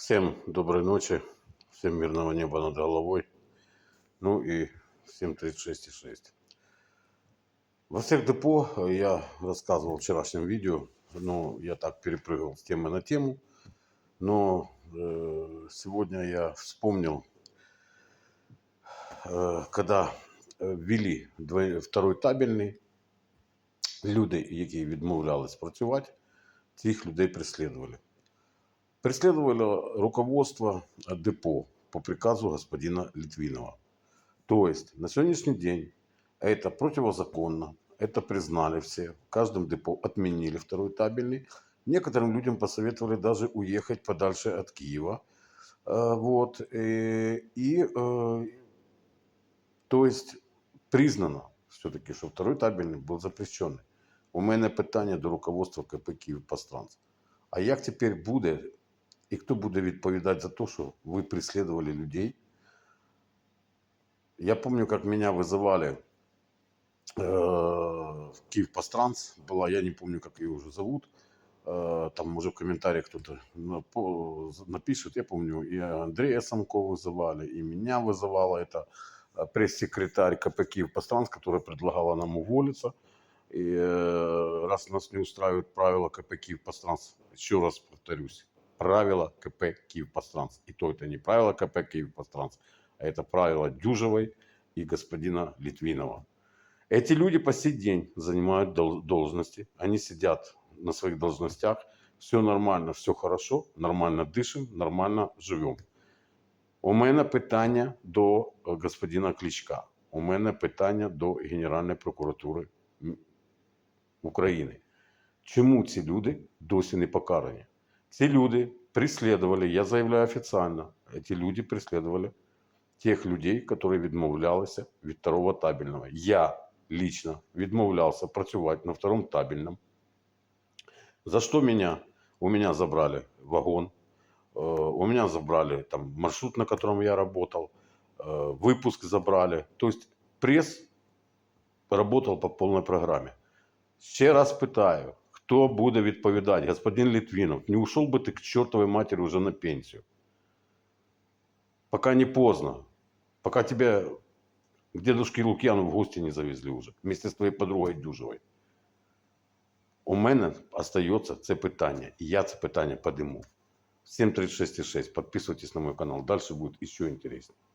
Всем доброй ночи, всем мирного неба над головой. Ну и всем 36,6. Во всех депо э, я рассказывал в вчерашнем видео, но я так перепрыгивал с темы на тему. Но э, сегодня я вспомнил, э, когда е, ввели двоє- второй табельний, люди, які відмовлялись працювати, цих людей преследовали. Преследовало руководство депо по приказу господина Литвинова. То есть на сегодняшний день это противозаконно, это признали все, в каждом депо отменили второй табельный. Некоторым людям посоветовали даже уехать подальше от Киева. Э, Вот. э, И, э, то есть признано все-таки, що второй табельний був запрещений. У мене питання до руководства КП Київ Пастранс. А як тепер буде, і хто буде відповідати за те, що ви преследовали людей? Я помню, как меня вызывали э, в Киев Пастранс была, я не помню, как ее уже зовут. Э, Там уже в комментариях кто-то на- по- напишет, я помню, и Андрея Самко вызывали, и меня вызывала это э, пресс-секретарь КП Киев Пастранс, которая предлагала нам уволиться. И э, раз нас не устраивают правила КП Киев Пастранс, еще раз повторюсь, правила КП Киев Пастранс. И то это не правила КП Киев Пастранс, а это правила Дюжевой и господина Литвинова. Эти люди по сей день занимают дол- должности, они сидят на своих должностях, все нормально, все хорошо, нормально дышим, нормально живем. У мене питання до е, господина Кличка. У мене питання до Генеральної прокуратури м, України. Чому ці люди досі не покарані? Ці люди преследовали, я заявляю офіційно, ці люди преследовали тех людей, які відмовлялися від второго табельного. Я лично відмовлявся працювати на втором табельном. За что меня? У меня забрали вагон, э, у меня забрали там маршрут, на котором я работал, э, выпуск забрали. То есть пресс работал по полной программе. Ще раз питаю, хто буде відповідати? Господин Литвинов, не ушел бы ты к чертовой матери уже на пенсию? Пока не поздно. Пока тебя к дедушке Лукьяну в гости не завезли уже. Вместе с твоей подругой Дюжевой. У мене остається це питання. І я це питання подиму. 736,6. Підписуйтесь на мой канал. Дальше буде ще інтересніше.